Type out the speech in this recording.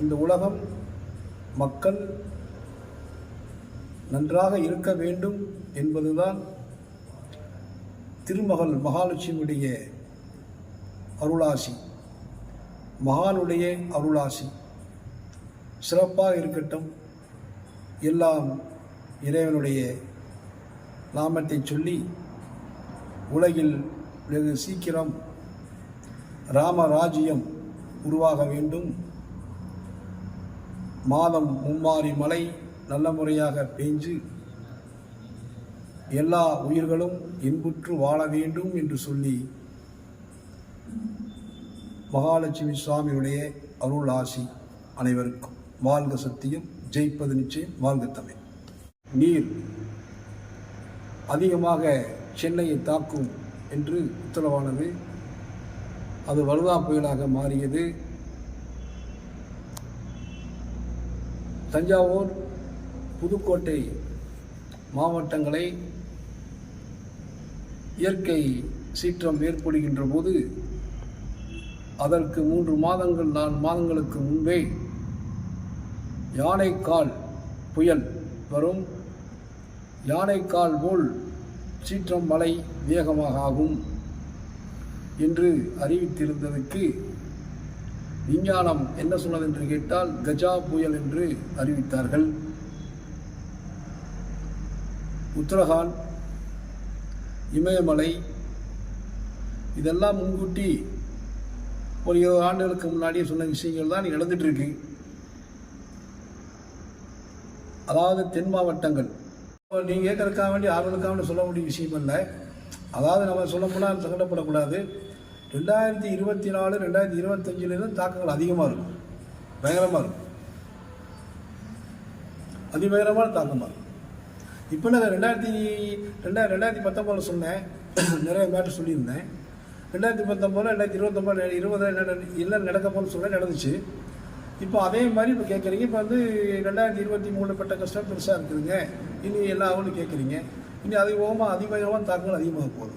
இந்த உலகம் மக்கள் நன்றாக இருக்க வேண்டும் என்பதுதான் திருமகள் மகாலட்சுமியுடைய அருளாசி. மகானுடைய அருளாசி. சிறப்பாக இருக்கட்டும். எல்லாம் இறைவனுடைய நாமத்தை சொல்லி உலகில் வெகு சீக்கிரம் ராமராஜ்யம் உருவாக வேண்டும். மாதம் மும்மாரி மழை நல்ல முறையாக பெஞ்சு எல்லா உயிர்களும் இன்புற்று வாழ வேண்டும் என்று சொல்லி மகாலட்சுமி சுவாமியுடைய அருள் ஆசி அனைவருக்கும். வாழ்க சத்தியம். ஜெயிப்பது நிச்சயம். வாழ்க தமிழ். நீர் அதிகமாக சென்னையை தாக்கும் என்று உத்தரவானது. அது வருதா புயலாக மாறியது. தஞ்சாவூர் புதுக்கோட்டை மாவட்டங்களை இயற்கை சீற்றம் ஏற்படுகின்ற போது அதற்கு மூன்று மாதங்கள் நான்கு மாதங்களுக்கு முன்பே யானைக்கால் புயல் வரும். யானைக்கால் போல் சீற்றம் மழை வேகமாக ஆகும் என்று அறிவித்திருந்ததற்கு விஞ்ஞானம் என்ன சொன்னது என்று கேட்டால் கஜா புயல் என்று அறிவித்தார்கள். உத்தரகாண்ட் இமயமலை இதெல்லாம் முன்கூட்டி ஒரு இருபது ஆண்டுகளுக்கு முன்னாடியே சொன்ன விஷயங்கள் தான் நடந்துட்டு இருக்கு அதாவது தென் மாவட்டங்கள். நீங்கள் கேட்கறதுக்காக வேண்டி ஆர்வலுக்காக சொல்ல வேண்டிய விஷயம் இல்லை. அதாவது நம்ம சொல்ல போனால் சங்கடப்படக்கூடாது. ரெண்டாயிரத்தி இருபத்தி நாலு ரெண்டாயிரத்தி இருபத்தஞ்சிலிருந்து தாக்கங்கள் அதிகமாக இருக்கும். பயங்கரமாக இருக்கும். அதிபயங்கரமான தாக்கமாக இருக்கும். இப்போ நான் ரெண்டாயிரத்தி ரெண்டாயிரம் ரெண்டாயிரத்தி பத்தொம்போதில் சொன்னேன். நிறைய மேட்டர் சொல்லியிருந்தேன். ரெண்டாயிரத்தி பத்தொம்போது ரெண்டாயிரத்தி இருபத்தொம்போது இருபது என்ன நடக்க போகணும்னு சொன்னேன் நடந்துச்சு. இப்போ அதே மாதிரி இப்போ கேட்குறீங்க இப்போ வந்து ரெண்டாயிரத்தி இருபத்தி மூணு பட்ட கஷ்டம் பெருசாக இருக்குதுங்க. இனி எல்லா ஆகும்னு கேட்குறீங்க இனி அதிகமாக அதிகமாக தாக்கங்கள் அதிகமாக போகுது.